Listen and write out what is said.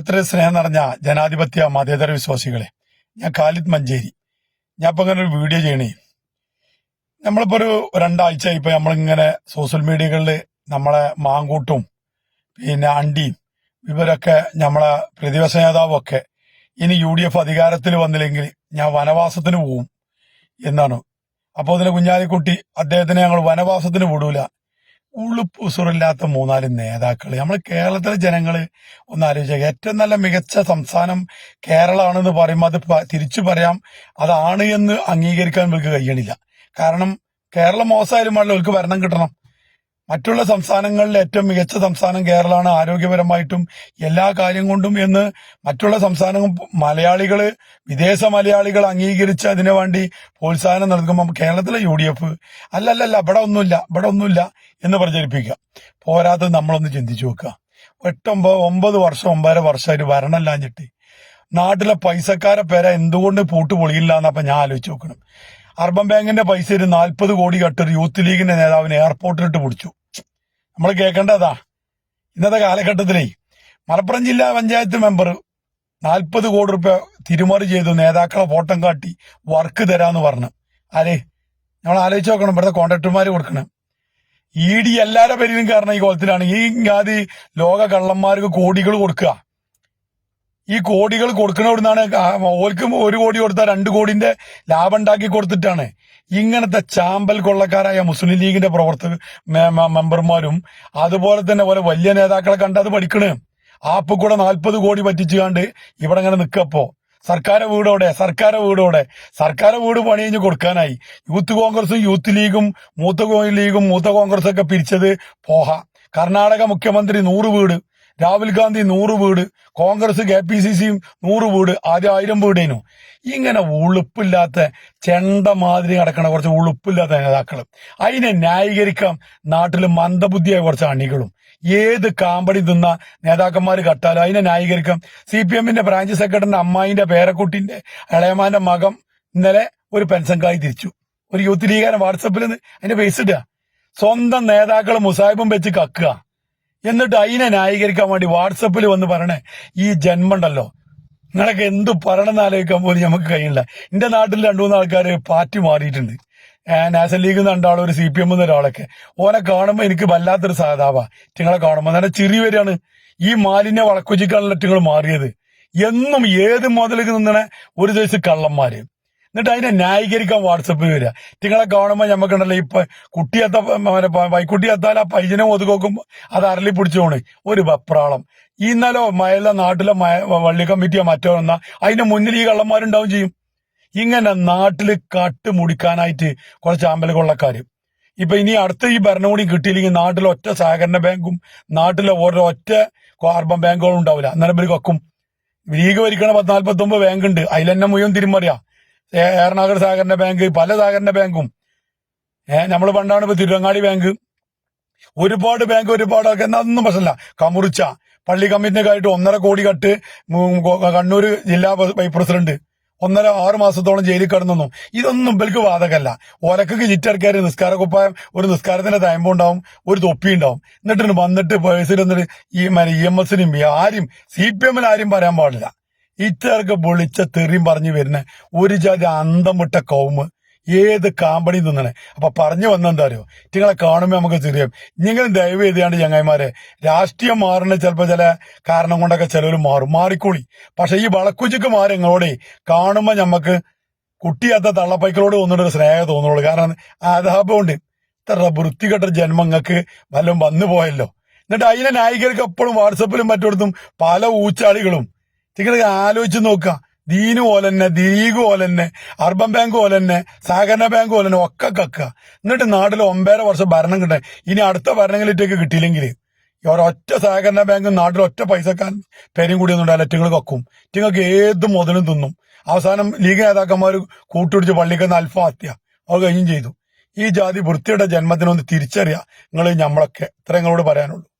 എത്ര സ്നേഹം നിറഞ്ഞ ജനാധിപത്യ മതേതര വിശ്വാസികളെ. ഞാൻ കാലിത് മഞ്ചേരി. ഞാൻ ഇപ്പൊ ഇങ്ങനെ ഒരു വീഡിയോ ചെയ്യണേ. നമ്മളിപ്പോ ഒരു രണ്ടാഴ്ച ഇപ്പൊ നമ്മളിങ്ങനെ സോഷ്യൽ മീഡിയകളിൽ നമ്മളെ മാങ്കൂട്ടും പിന്നെ അണ്ടിയും ഇവരൊക്കെ നമ്മളെ പ്രതിപക്ഷ നേതാവും ഒക്കെ ഇനി യു ഡി എഫ് അധികാരത്തിൽ വന്നില്ലെങ്കിൽ ഞാൻ വനവാസത്തിന് പോവും എന്നാണ്. അപ്പോൾ അതിന് കുഞ്ഞാലിക്കുട്ടി അദ്ദേഹത്തിനെ ഞങ്ങൾ വനവാസത്തിന് വിടൂല. ഉളുപ്പ് ഉസുറില്ലാത്ത മൂന്നാൽ നേതാക്കൾ നമ്മൾ കേരളത്തിലെ ജനങ്ങൾ ഒന്ന് ആലോചിക്കുക ഏറ്റവും നല്ല മികച്ച സംസ്ഥാനം കേരളമാണെന്ന് പറയുമ്പോൾ അത് തിരിച്ചു പറയാം. അതാണ് എന്ന് അംഗീകരിക്കാൻ ഇവർക്ക് കഴിയണില്ല. കാരണം കേരളം മോശമായാലും വേണ്ട ഇവർക്ക് ഭരണം കിട്ടണം. മറ്റുള്ള സംസ്ഥാനങ്ങളിൽ ഏറ്റവും മികച്ച സംസ്ഥാനം കേരളമാണ്. ആരോഗ്യപരമായിട്ടും എല്ലാ കാര്യം കൊണ്ടും എന്ന് മറ്റുള്ള സംസ്ഥാനങ്ങൾ മലയാളികൾ വിദേശ മലയാളികൾ അംഗീകരിച്ച് അതിനു വേണ്ടി പ്രോത്സാഹനം നൽകുമ്പോൾ കേരളത്തിലെ യു ഡി എഫ് അല്ലല്ലല്ല ഇവിടെ ഒന്നുമില്ല ഇവിടെ ഒന്നുമില്ല എന്ന് പ്രചരിപ്പിക്കുക. പോരാതെ നമ്മളൊന്ന് ചിന്തിച്ചു നോക്കുക. എട്ടൊമ്പത് ഒമ്പത് വർഷം ഒമ്പതര വർഷമായിട്ട് ഭരണമില്ലാഞ്ഞിട്ട് നാട്ടിലെ പൈസക്കാരെ പേരെ എന്തുകൊണ്ട് പൂട്ട് പൊളിയില്ല എന്നപ്പോൾ ഞാൻ ആലോചിച്ച് നോക്കണം. അർബൻ ബാങ്കിന്റെ പൈസ ഒരു നാൽപ്പത് കോടി കട്ടൊരു യൂത്ത് ലീഗിന്റെ നേതാവിനെ എയർപോർട്ടിലിട്ട് പിടിച്ചു. നമ്മൾ കേൾക്കേണ്ടതാ. ഇന്നത്തെ കാലഘട്ടത്തിലേ മലപ്പുറം ജില്ലാ പഞ്ചായത്ത് മെമ്പർ നാൽപ്പത് കോടി റുപ്യ തിരുമറി ചെയ്തു. നേതാക്കളെ ഫോട്ടം കാട്ടി വർക്ക് തരാന്ന് പറഞ്ഞു. അരേ നമ്മൾ ആലോചിച്ച് നോക്കണം. ഇവിടുത്തെ കോൺട്രാക്ടർമാര് കൊടുക്കണം. ഇ ഡി എല്ലാരുടെ പേരിലും കാരണം ഈ കോലത്തിലാണ്. ഈ ഗാതി ലോക കള്ളന്മാർക്ക് കോടികൾ കൊടുക്കുക. ഈ കോടികൾ കൊടുക്കണവിടുന്നാണ് ഓർക്ക് ഒരു കോടി കൊടുത്താൽ രണ്ട് കോടിന്റെ ലാഭം ഉണ്ടാക്കി കൊടുത്തിട്ടാണ്. ഇങ്ങനത്തെ ചാമ്പൽ കൊള്ളക്കാരായ മുസ്ലിം ലീഗിന്റെ പ്രവർത്തക മെമ്പർമാരും അതുപോലെ തന്നെ പോലെ വലിയ നേതാക്കളെ കണ്ട് അത് പഠിക്കണ്. ആപ്പ് കൂടെ നാൽപ്പത് കോടി പറ്റിച്ചു കണ്ട് ഇവിടെ ഇങ്ങനെ നിൽക്കപ്പോ സർക്കാർ വീടോടെ സർക്കാർ വീടോടെ. സർക്കാർ വീട് പണി കഴിഞ്ഞ് കൊടുക്കാനായി. യൂത്ത് കോൺഗ്രസും യൂത്ത് ലീഗും മൂത്ത ലീഗും മൂത്ത കോൺഗ്രസും ഒക്കെ പിരിച്ചത് പോഹ. കർണാടക മുഖ്യമന്ത്രി നൂറ് വീട് രാഹുൽ ഗാന്ധി നൂറ് വീട് കോൺഗ്രസ് കെ പി സി സിയും നൂറ് വീട് ആദ്യം ആയിരം വീടേനു. ഇങ്ങനെ ഉളുപ്പില്ലാത്ത ചെണ്ട മാതിരി കിടക്കണ കുറച്ച് ഉളുപ്പില്ലാത്ത നേതാക്കൾ അതിനെ ന്യായീകരിക്കാം. നാട്ടിൽ മന്ദബുദ്ധിയായ കുറച്ച് അണികളും. ഏത് കാമ്പടി തിന്ന നേതാക്കന്മാർ കട്ടാലും അതിനെ ന്യായീകരിക്കാം. സി പി എമ്മിന്റെ ബ്രാഞ്ച് സെക്രട്ടറിന്റെ അമ്മായിന്റെ പേരക്കുട്ടിന്റെ ഇളയമാന്റെ മകം ഇന്നലെ ഒരു പെൻഷൻ കായ് തിരിച്ചു. ഒരു യൂത്ത് ലീഗാരൻ വാട്സപ്പിൽ നിന്ന് അതിന്റെ പേസിട്ടാ സ്വന്തം നേതാക്കൾ മുസാഹിബും വെച്ച് കക്കുക. എന്നിട്ട് അതിനെ ന്യായീകരിക്കാൻ വേണ്ടി വാട്സപ്പിൽ വന്ന് പറയണേ ഈ ജന്മണ്ടല്ലോ. നിങ്ങളൊക്കെ എന്ത് പറയണമെന്ന് ആലോചിക്കാൻ പോലും നമുക്ക് കഴിയില്ല. എന്റെ നാട്ടിൽ രണ്ടു മൂന്ന് ആൾക്കാർ പാർട്ടി മാറിയിട്ടുണ്ട്. നാഷണൽ നാഷണൽ ലീഗ് രണ്ടാളും ഒരു സി പി എം ഒരാളൊക്കെ. ഓനെ കാണുമ്പോൾ എനിക്ക് വല്ലാത്തൊരു സാധാവാ നിങ്ങളെ കാണുമ്പോൾ നല്ല ചിരി വരികയാണ്. ഈ മാലിന്യ വളക്കുചിക്കാനുള്ള നിങ്ങൾ മാറിയത്. എന്നും ഏത് മുതലേക്ക് നിന്നണ ഒരു ദിവസം കള്ളന്മാര്. എന്നിട്ട് അതിനെ ന്യായീകരിക്കാൻ വാട്സപ്പിൽ വരിക. നിങ്ങളെ കാണുമ്പോൾ ഞമ്മക്കുണ്ടല്ലോ ഇപ്പൊ കുട്ടിയെത്ത വൈക്കുട്ടി എത്താൽ ആ പൈജനെ ഒതുക്കൊക്കുമ്പോ അത് അരളി പിടിച്ചു പോണേ ഒരു വെപ്രാളം. ഇന്നലോ മയല നാട്ടിലെ മയ- വള്ളി കമ്മിറ്റിയോ മറ്റോ എന്നാ അതിന്റെ മുന്നിൽ ഈ കള്ളന്മാരുണ്ടാവും ചെയ്യും. ഇങ്ങനെ നാട്ടിൽ കട്ട് മുടിക്കാനായിട്ട് കുറച്ച് അമ്പല കൊള്ളക്കാര് ഇപ്പൊ ഇനി അടുത്ത ഈ ഭരണകൂടി കിട്ടിയില്ലെങ്കിൽ നാട്ടിലെ ഒറ്റ സഹകരണ ബാങ്കും നാട്ടിലെ ഓരോ ഒറ്റ അർബൻ ബാങ്കുകളും ഉണ്ടാവില്ല. അന്നേരം ഇവർ വെക്കും. ലീഗ് ഭരിക്കണ പത്ത് ഒമ്പത് ബാങ്ക് ഉണ്ട് അതിലെന്നെ മുഴുവൻ തിരുമറിയാ. എറണാകുളം സഹകരണ ബാങ്ക് പല സഹകരണ ബാങ്കും നമ്മൾ പണ്ടാണ് ഇപ്പൊ തിരുവങ്ങാടി ബാങ്ക് ഒരുപാട് ബാങ്ക് ഒരുപാട് അതൊന്നും പ്രശ്നമില്ല. കമുറിച്ച പള്ളി കമ്മിറ്റിനൊക്കെയായിട്ട് ഒന്നര കോടി കട്ട് കണ്ണൂർ ജില്ലാ വൈസ് പ്രസിഡന്റ് ഒന്നര ആറ് മാസത്തോളം ജയിലിൽ കിടന്നു ഇതൊന്നും ഇവർക്ക് ബാധകല്ല ഒലക്കൊക്കെ ചിറ്റടക്കാർ നിസ്കാര കുപ്പായം ഒരു നിസ്കാരത്തിന്റെ തയമ്പ് ഉണ്ടാവും ഒരു തൊപ്പി ഉണ്ടാവും. എന്നിട്ട് വന്നിട്ട് പേഴ്സിൽ എന്നിട്ട് ഈ ഇ എം എസിനും ആരും സി പി എമ്മിൽ ആരും പറയാൻ പാടില്ല. ഇത്തർക്ക് പൊളിച്ച തെറിയും പറഞ്ഞു വരുന്ന ഒരു ജാതി അന്തം വിട്ട കൗമ് ഏത് കാമ്പണി തിന്നണേ. അപ്പൊ പറഞ്ഞു വന്നെന്താ അറിയോ? നിങ്ങളെ കാണുമ്പോ നമുക്ക് തിരിയും നിങ്ങൾ ദയവ് ചെയ്താണ്ട് ചങ്ങായിമാരെ രാഷ്ട്രീയം മാറുന്ന ചിലപ്പോ ചില കാരണം കൊണ്ടൊക്കെ ചിലവർ മാറും. മാറിക്കൂടി പക്ഷെ ഈ വളക്കുച്ചിക്ക് മാറി നിങ്ങളോടെ കാണുമ്പോ ഞമ്മക്ക് കുട്ടിയാത്ത തള്ളപ്പൈക്കളോട് ഒന്നുകൂടെ സ്നേഹം തോന്നുള്ളൂ കാരണം ആദാപമുണ്ട്. ഇത്ര വൃത്തികെട്ട ജന്മങ്ങൾക്ക് വല്ലതും വന്നു പോയല്ലോ. എന്നിട്ട് അതിനെ നായികർക്ക് എപ്പോഴും വാട്സപ്പിലും മറ്റിടത്തും പല ഊച്ചാളികളും നിങ്ങൾ ആലോചിച്ച് നോക്കുക. ദീനു പോലെന്നെ പോലെ തന്നെ അർബൻ ബാങ്ക് പോലെന്നെ സഹകരണ ബാങ്ക് പോലെന്നെ ഒക്കെ കക്കുക. എന്നിട്ട് നാട്ടിൽ ഒമ്പതര വർഷം ഭരണം കിട്ടാൻ. ഇനി അടുത്ത ഭരണങ്ങളിലേക്ക് കിട്ടിയില്ലെങ്കിൽ ഒരൊറ്റ സഹകരണ ബാങ്കും നാട്ടിൽ ഒറ്റ പൈസക്കാൻ പേരും കൂടി ഒന്നും ഉണ്ടാവില്ല. നിങ്ങൾ കക്കും ടിങ്ങൾക്ക് ഏത് മുതലും തിന്നും. അവസാനം ലീഗ് നേതാക്കന്മാർ കൂട്ടുപിടിച്ച് പള്ളിക്കുന്ന അൽഫാത്യ അത് കഴിഞ്ഞും ചെയ്തു. ഈ ജാതി വൃത്തിയുടെ ജന്മത്തിനൊന്ന് തിരിച്ചറിയാം. നിങ്ങൾ നമ്മളൊക്കെ ഇത്ര നിങ്ങളോട് പറയാനുള്ളൂ.